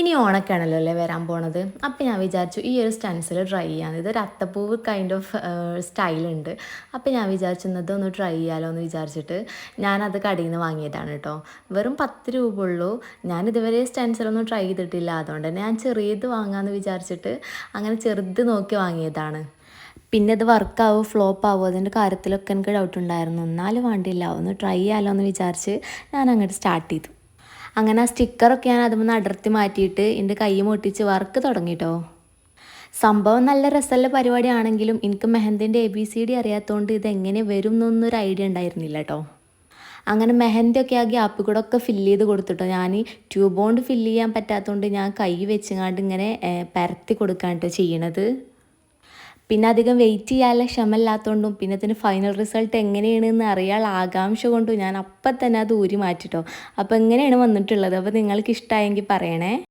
ഇനി ഓണക്കാണല്ലോ അല്ലേ വരാൻ പോണത്? അപ്പോൾ ഞാൻ വിചാരിച്ചു ഈ ഒരു സ്റ്റൻസിൽ ട്രൈ ചെയ്യാൻ ഇതൊരു അത്തപ്പൂവ് കൈൻഡ് ഓഫ് സ്റ്റൈലുണ്ട് അപ്പോൾ ഞാൻ വിചാരിച്ചു ഇന്നതൊന്ന് ട്രൈ ചെയ്യാലോ എന്ന് വിചാരിച്ചിട്ട് ഞാനത് കടയിൽ നിന്ന് വാങ്ങിയതാണ് കേട്ടോ വെറും പത്ത് രൂപ ഉള്ളൂ. ഞാൻ ഇതുവരെ സ്റ്റൻസിലൊന്നും ട്രൈ ചെയ്തിട്ടില്ല. അതുകൊണ്ട് തന്നെ ഞാൻ ചെറിയത് വാങ്ങാമെന്ന് വിചാരിച്ചിട്ട് അങ്ങനെ ചെറുത് നോക്കി വാങ്ങിയതാണ്. പിന്നെ അത് വർക്കാവോ ഫ്ലോപ്പ് ആവോ അതിന്റെ കാര്യത്തിലൊക്കെ എനിക്ക് ഡൗട്ട് ഉണ്ടായിരുന്നു. എന്നാലും വേണ്ടിയില്ല. ഒന്ന് ട്രൈ ചെയ്യാമല്ലോ എന്ന് വിചാരിച്ച് ഞാൻ അങ്ങോട്ട് സ്റ്റാർട്ട് ചെയ്തു. അങ്ങനെ ആ സ്റ്റിക്കറൊക്കെ ഞാൻ അതുമൊന്ന് അടർത്തി മാറ്റിയിട്ട് എന്റെ കൈ മുട്ടിച്ച് വർക്ക് തുടങ്ങിട്ടോ. സംഭവം നല്ല രസമുള്ള പരിപാടിയാണെങ്കിലും എനിക്ക് മെഹന്തിന്റെ എ ബി സി ഡി അറിയാത്തതുകൊണ്ട് ഇത് എങ്ങനെ വരും എന്നൊന്നൊരു ഐഡിയ ഉണ്ടായിരുന്നില്ല കേട്ടോ അങ്ങനെ മെഹന്തി ഒക്കെ ആ ഗ്യാപ്പ് കൂടെ ഒക്കെ ഫില്ല് ചെയ്ത് കൊടുത്തിട്ടോ. ഞാൻ ട്യൂബ് കൊണ്ട് ഫില്ല് ചെയ്യാൻ പറ്റാത്തതുകൊണ്ട് ഞാൻ കൈ വെച്ചങ്ങാണ്ട് ഇങ്ങനെ പരത്തി കൊടുക്കാൻ കൊടുക്കാണ്ട് ചെയ്യണത്. പിന്നെ അധികം വെയിറ്റ് ചെയ്യാനുള്ള ക്ഷമല്ലാത്തതുകൊണ്ടും പിന്നെ ഇതിന് ഫൈനൽ റിസൾട്ട് എങ്ങനെയാണെന്ന് അറിയാനുള്ള ആകാംക്ഷ കൊണ്ടും ഞാൻ അപ്പം തന്നെ അത് ഊരി മാറ്റിട്ടോ അപ്പോൾ എങ്ങനെയാണ് വന്നിട്ടുള്ളത്? അപ്പോൾ നിങ്ങൾക്ക് ഇഷ്ടമായെങ്കിൽ പറയണേ.